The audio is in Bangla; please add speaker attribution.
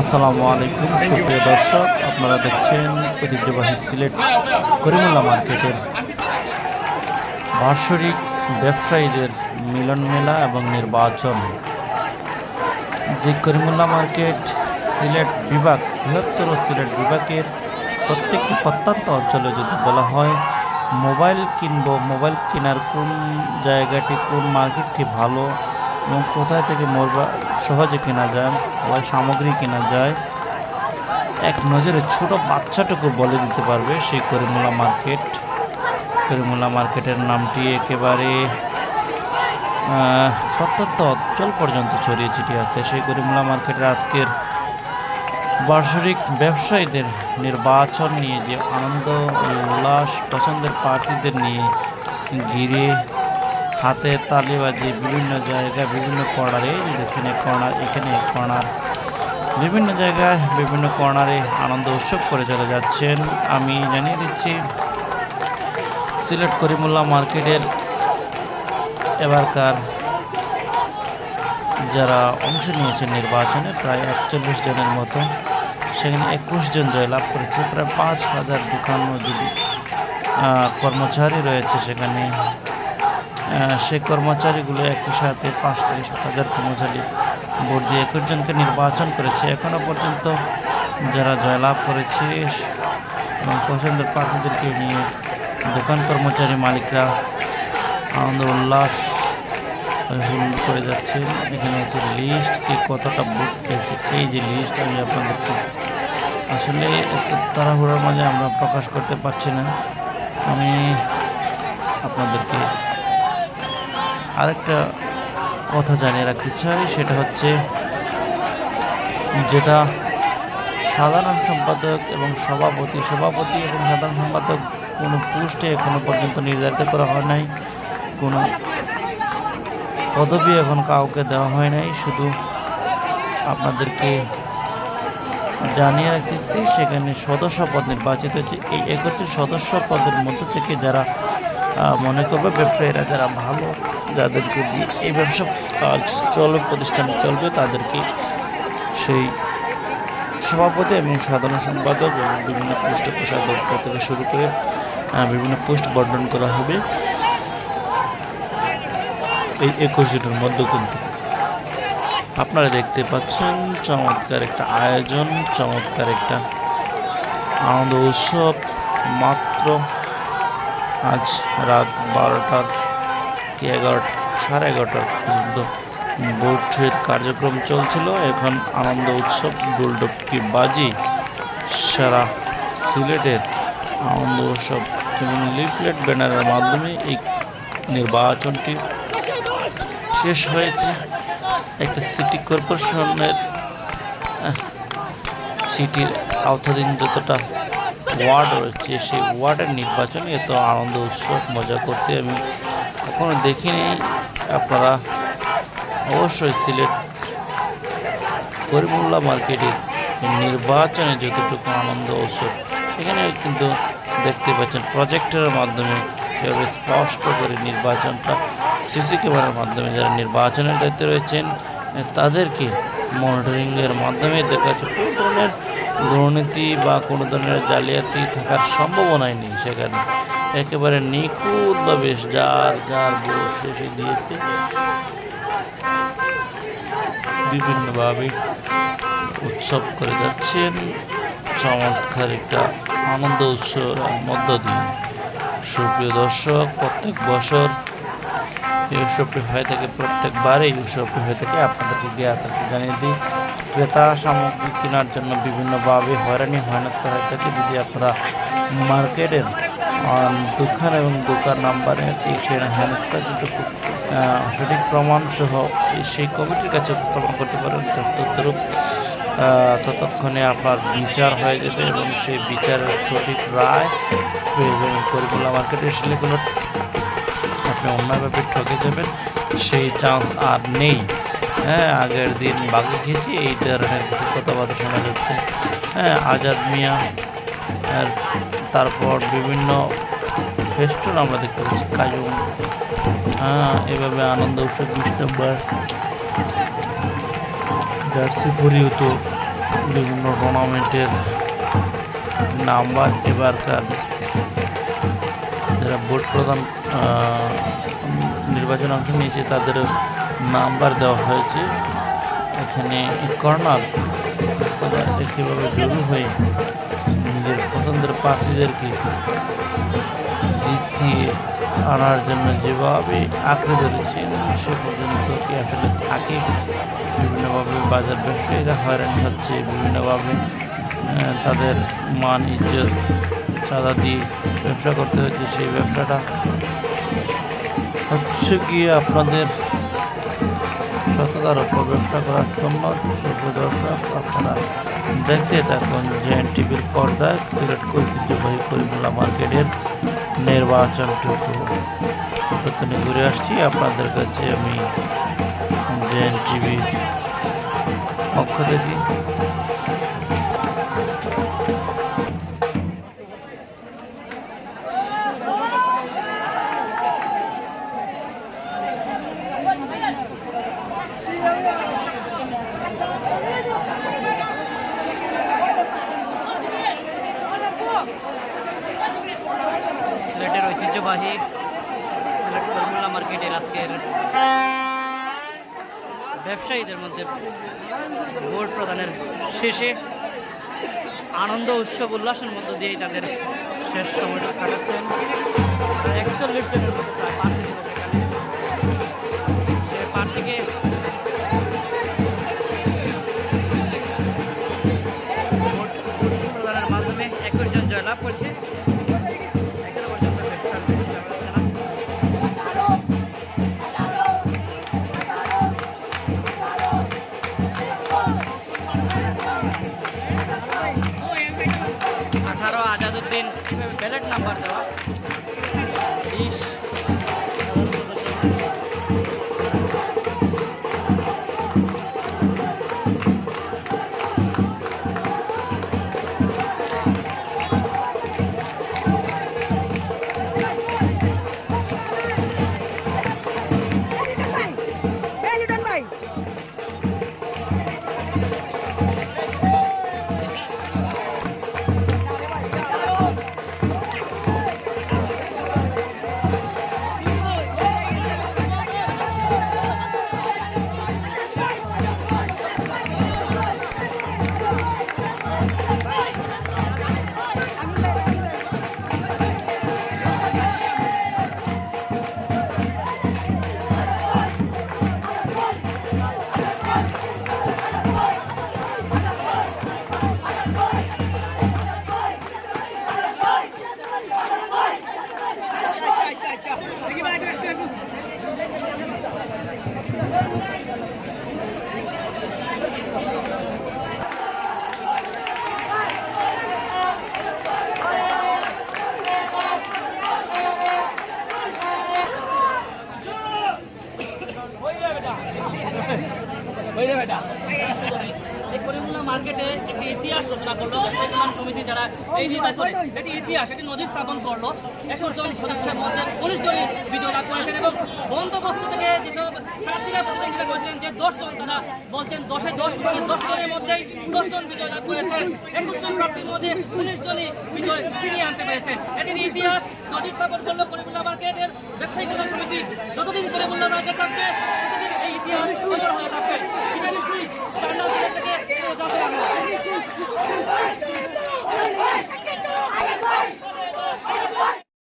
Speaker 1: আসসালামু আলাইকুম, সুপ্রিয় দর্শক। আপনারা দেখছেন ঐতিহ্যবাহী সিলেট করিমুল্লা মার্কেটের বার্ষরিক ব্যবসায়ীদের মিলন মেলা এবং নির্বাচন। যে করিমুল্লা মার্কেট সিলেট বিভাগ, বৃহত্তর সিলেট বিভাগের প্রত্যেকটি প্রত্যন্ত অঞ্চলে যদি বলা হয় মোবাইল কিনবো, মোবাইল কেনার কোন জায়গাটি, কোন মার্কেটটি ভালো এবং কোথায় থেকে মোবাইল সহজে কেনা যায়, মোবাইল সামগ্রী কেনা যায়, এক নজরে ছোট বাচ্চাটুকু বলে দিতে পারবে সেই করিমুলা মার্কেট। করিমুলা মার্কেটের নামটি একেবারে প্রত্যন্ত অঞ্চল পর্যন্ত ছড়িয়ে ছিটিয়ে আছে। সেই করিমুলা মার্কেটের আজকের বার্ষিক ব্যবসায়ীদের নির্বাচন নিয়ে যে আনন্দ, উল্লাস, পছন্দের প্রার্থীদের নিয়ে ঘিরে হাতে তালি বাজিয়ে বিভিন্ন জায়গায় বিভিন্ন কর্নারে এই যে এখানে কর্নার এখানে কর্নার, বিভিন্ন জায়গায় বিভিন্ন কর্নারে আনন্দ উৎসব করে চলে যাচ্ছেন। আমি জানিয়ে দিচ্ছি, সিলেট করিমুল্লা মার্কেটের এবারকার যারা অংশ নিয়েছে নির্বাচনে, প্রায় একচল্লিশ জনের মতো, সেখানে একুশ জন জয়লাভ করেছে। প্রায় পাঁচ হাজার দোকান যদি কর্মচারী রয়েছে সেখানে সেই কর্মচারীগুলো একই সাথে পাঁচ থেকে সাত হাজার কর্মচারী ভোট দিয়ে একুশ জনকে নির্বাচন করেছে। এখনও পর্যন্ত যারা জয়লাভ করেছে, এবং পছন্দের প্রার্থীদেরকে নিয়ে দোকান কর্মচারী মালিকরা আনন্দ, উল্লাস হুল করে যাচ্ছেন এখানে হচ্ছে লিস্ট কে কতটা বুক পেয়েছে। এই যে লিস্ট আমি আপনাদেরকে আসলে এত তাড়াহুড়োর মাঝে আমরা প্রকাশ করতে পারছি না। আমি আপনাদেরকে আরেকটা কথা জানিয়ে রাখতে চাই, সেটা হচ্ছে যেটা সাধারণ সম্পাদক এবং সভাপতি সভাপতি এবং সাধারণ সম্পাদক কোনো পোস্টে এখনও পর্যন্ত নির্ধারিত করা হয় নাই। কোনো পদবি এখন কাউকে দেওয়া হয় নাই, শুধু আপনাদেরকে জানিয়ে রাখতেছি, সেখানে সদস্য পদ নির্বাচিত হচ্ছে এই একত্রিশ সদস্য পদের মধ্য থেকে যারা মনে করবে ব্যবসায়ীরা যারা ভালো, যাদেরকে দিয়ে এই ব্যবসা চলবে প্রতিষ্ঠান চলবে, তাদেরকে সেই সভাপতি এবং সাধারণ সম্পাদক এবং বিভিন্ন পোস্টে কোষাধ্যক্ষ থেকে শুরু করে বিভিন্ন পোস্ট বর্ণন করা হবে। এই একুশ জনের মধ্যে কিন্তু। আপনারা দেখতে পাচ্ছেন, চমৎকার একটা আয়োজন, চমৎকার একটা আনন্দ উৎসব। মাত্র আজ রাত বারোটার কি এগারোটা সাড়ে এগারোটার পর্যন্ত ভোটের কার্যক্রম চলছিল। এখন আনন্দ উৎসব ডুলডুবকি বাজি, সারা সিলেটের আনন্দ উৎসব এবং লিফলেট ব্যানারের মাধ্যমে এই নির্বাচনটি শেষ হয়েছে। একটা সিটি কর্পোরেশনের সিটির আওতাধীন যতটা ওয়ার্ড রয়েছে, সেই ওয়ার্ডের নির্বাচনে এত আনন্দ, উৎসব, মজা করতে আমি কখনো দেখিনি। আপনারা অবশ্যই সিলেট করিমুল্লা মার্কেটের নির্বাচনে যতটুকু আনন্দ, উৎসব এখানে কিন্তু দেখতে পাচ্ছেন প্রজেক্টরের মাধ্যমে কীভাবে স্পষ্ট করে নির্বাচনটা সিসি ক্যামেরার মাধ্যমে যারা নির্বাচনের দায়িত্বে রয়েছেন তাদেরকে মনিটরিংয়ের মাধ্যমে দেখা যাচ্ছে কোনো ধরনের দুর্নীতি বা কোনো ধরনের জালিয়াতি থাকার সম্ভাবনাই নেই সেখানে। একেবারে নিখুঁতভাবে যার যার শেষে দিয়েছে বিভিন্নভাবে উৎসব করে যাচ্ছেন। চমৎকার একটা আনন্দ উৎসবের মধ্য দিয়ে। সুপ্রিয় দর্শক, প্রত্যেক বছর এই উৎসবটি হয়ে থাকে, প্রত্যেকবারই এই উৎসবটি হয়ে থাকে। আপনাদেরকে জ্ঞাতাকে জানিয়ে দিই, ক্রেতা সামগ্রী কেনার জন্য বিভিন্নভাবে হয়রানি হয়নস্তা হয়ে থাকে। যদি আপনারা মার্কেটের দোকান এবং দোকান নাম্বারের এই সে হেনস্থা কিন্তু সঠিক প্রমাণ সহ সেই কমিটির কাছে উপস্থাপন করতে পারেন তদ্রূপ ততক্ষণে আপনার বিচার হয়ে যাবে এবং সেই বিচারের সঠিক রায় প্রয়োজন। করিমুল্লা মার্কেটের সেগুলো আপনি অন্যভাবে ঠকে যাবেন, সেই চান্স আর নেই। হ্যাঁ আগের দিন বাকি খেয়েছি, এই ধরনের কিছু কথাবার্তা শোনা যাচ্ছে। হ্যাঁ আজাদ মিয়া, আর তারপর বিভিন্ন ফেস্টুন আমরা দেখতে পাচ্ছি, কাজু হ্যাঁ এভাবে আনন্দ, উৎসব বিশ নম্বর জার্সি পরিহিত বিভিন্ন টুর্নামেন্টের নাম্বার এবারকার যারা ভোট প্রদান নির্বাচনে অংশ নিয়েছে, তাদের নাম্বার দেওয়া হয়েছে। এখানে কর্নার তারা একইভাবে জরুরি হয়ে নিজের পছন্দের প্রার্থীদেরকে জিতিয়ে আনার জন্য যেভাবে আঁকড়ে ধরেছেন সে পর্যন্ত কি আসলে থাকে? বিভিন্নভাবে বাজার ব্যবসায়ীরা হয়রানি হচ্ছে, বিভিন্নভাবে তাদের মান ইজ্জত চাঁদা দিয়ে ব্যবসা করতে হচ্ছে, সেই ব্যবসাটা হচ্ছে গিয়ে আপনাদের সততার উপর ব্যবসা করার জন্য। দর্শক, আপনারা দেখতে থাকুন জেএন টিভির পর্দায় সিলেট ঐতিহ্যবাহী করিমুল্লা মার্কেটের নির্বাচনটুকু প্রতিদিন ঘুরে আসছি, আপনাদের কাছে আমি জেএন টিভির পক্ষ থেকে
Speaker 2: ঐতিহ্যবাহী সিলেট ফর্মুলা মার্কেটের আজকের ব্যবসায়ীদের মধ্যে ভোট প্রদানের শেষে আনন্দ, উৎসব, উল্লাসের মধ্য দিয়েই তাদের শেষ সময়টা কাটাচ্ছেন। একচল্লিশ জনের মতো প্রায় প্রার্থী ছিল সেখানে। সে প্রার্থীকে প্রদানের মাধ্যমে একুশ জন জয়লাভ করছে। নাম্বার ব্যবসায়ী কল্যাণ সমিতি যারা এই নির্বাচনে এটি ইতিহাস এটি নজির স্থাপন করল। একশো জন সদস্যের মধ্যে উনিশ জনই বিজয় লাভ করেছেন এবং বন্দোবস্ত থেকে যেসব প্রার্থীরা প্রতিদ্বন্দ্বিতা করেছিলেন, যে দশজন তারা বলছেন দশে দশ মানে দশ জনের মধ্যেই দশ জন বিজয় লাভ করেছেন। একুশ জন প্রার্থীর মধ্যে উনিশ জনই বিজয় ফিরিয়ে আনতে পেরেছেন। এটির ইতিহাস নজির স্থাপন করল করিমুল্লাহ মার্কেটের ব্যবসায়ী কল্যাণ সমিতি। যতদিন করিমুল্লাহ মার্কেট থাকবে, ততদিন এই ইতিহাস হয়ে থাকবে। এটা নিশ্চয়ই ভাই